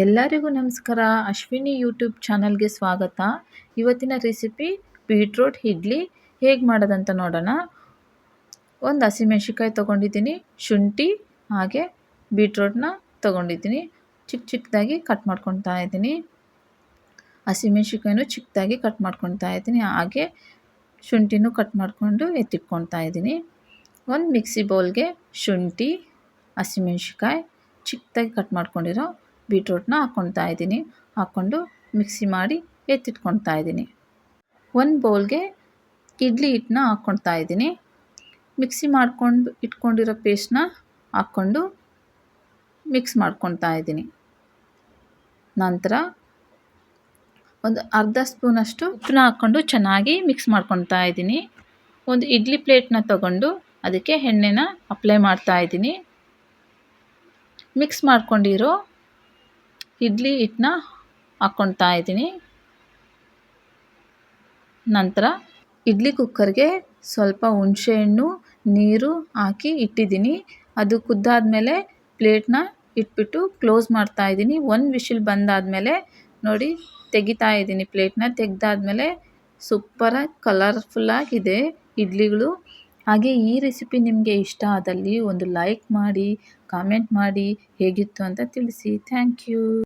ಎಲ್ಲರಿಗೂ ನಮಸ್ಕಾರ. ಅಶ್ವಿನಿ ಯೂಟ್ಯೂಬ್ ಚಾನಲ್ಗೆ ಸ್ವಾಗತ. ಇವತ್ತಿನ ರೆಸಿಪಿ ಬೀಟ್ರೋಟ್, ಇಡ್ಲಿ ಹೇಗೆ ಮಾಡೋದಂತ ನೋಡೋಣ. ಒಂದು ಹಸಿಮೆಣ್ಸಿಕಾಯಿ ತೊಗೊಂಡಿದ್ದೀನಿ, ಶುಂಠಿ ಹಾಗೆ ಬೀಟ್ರೋಟ್ನ ತೊಗೊಂಡಿದ್ದೀನಿ. ಚಿಕ್ಕ ಚಿಕ್ಕದಾಗಿ ಕಟ್ ಮಾಡ್ಕೊತಾ ಇದ್ದೀನಿ. ಹಸಿಮೆಣ್ಸಿಕಾಯಿನೂ ಚಿಕ್ಕದಾಗಿ ಕಟ್ ಮಾಡ್ಕೊತಾ ಇದ್ದೀನಿ. ಹಾಗೆ ಶುಂಠಿನೂ ಕಟ್ ಮಾಡಿಕೊಂಡು ಎತ್ತಿಟ್ಕೊತಾ ಇದ್ದೀನಿ. ಒಂದು ಮಿಕ್ಸಿ ಬೌಲ್ಗೆ ಶುಂಠಿ ಹಸಿಮೆಣ್ಸಿಕಾಯಿ ಚಿಕ್ಕದಾಗಿ ಕಟ್ ಮಾಡ್ಕೊಂಡಿರೋ ಬೀಟ್ರೋಟ್ನ ಹಾಕ್ಕೊಳ್ತಾ ಇದ್ದೀನಿ. ಹಾಕ್ಕೊಂಡು ಮಿಕ್ಸಿ ಮಾಡಿ ಎತ್ತಿಟ್ಕೊಳ್ತಾ ಇದ್ದೀನಿ. ಒಂದು ಬೌಲ್ಗೆ ಇಡ್ಲಿ ಹಿಟ್ಟನ್ನ ಹಾಕ್ಕೊಳ್ತಾ ಇದ್ದೀನಿ. ಮಿಕ್ಸಿ ಮಾಡ್ಕೊಂಡು ಇಟ್ಕೊಂಡಿರೋ ಪೇಸ್ಟ್ನ ಹಾಕ್ಕೊಂಡು ಮಿಕ್ಸ್ ಮಾಡ್ಕೊಳ್ತಾ ಇದ್ದೀನಿ. ನಂತರ ಒಂದು ಅರ್ಧ ಸ್ಪೂನಷ್ಟು ಉಪ್ಪನ್ನ ಹಾಕ್ಕೊಂಡು ಚೆನ್ನಾಗಿ ಮಿಕ್ಸ್ ಮಾಡ್ಕೊಳ್ತಾ ಇದ್ದೀನಿ. ಒಂದು ಇಡ್ಲಿ ಪ್ಲೇಟ್ನ ತಗೊಂಡು ಅದಕ್ಕೆ ಎಣ್ಣೆನ ಅಪ್ಲೈ ಮಾಡ್ತಾ ಇದ್ದೀನಿ. ಮಿಕ್ಸ್ ಮಾಡ್ಕೊಂಡಿರೋ ಇಡ್ಲಿ ಹಿಟ್ಟನ್ನ ಹಾಕ್ಕೊಳ್ತಾ ಇದ್ದೀನಿ. ನಂತರ ಇಡ್ಲಿ ಕುಕ್ಕರ್ಗೆ ಸ್ವಲ್ಪ ಹುಣಸೆಹಣ್ಣು ನೀರು ಹಾಕಿ ಇಟ್ಟಿದ್ದೀನಿ. ಅದು ಕುದ್ದಾದಮೇಲೆ ಪ್ಲೇಟ್ನ ಇಟ್ಬಿಟ್ಟು ಕ್ಲೋಸ್ ಮಾಡ್ತಾ ಇದ್ದೀನಿ. ಒಂದು ಬಂದಾದ ಬಂದಾದಮೇಲೆ ನೋಡಿ ತೆಗಿತಾ ಇದ್ದೀನಿ ಪ್ಲೇಟ್ನ. ತೆಗೆದಾದ್ಮೇಲೆ ಸೂಪರಾಗಿ ಕಲರ್ಫುಲ್ಲಾಗಿದೆ ಇಡ್ಲಿಗಳು. ಹಾಗೆ ಈ ರೆಸಿಪಿ ನಿಮಗೆ ಇಷ್ಟ ಆದಲ್ಲಿ ಒಂದು ಲೈಕ್ ಮಾಡಿ ಕಾಮೆಂಟ್ ಮಾಡಿ ಹೇಗಿತ್ತು ಅಂತ ತಿಳಿಸಿ. Thank you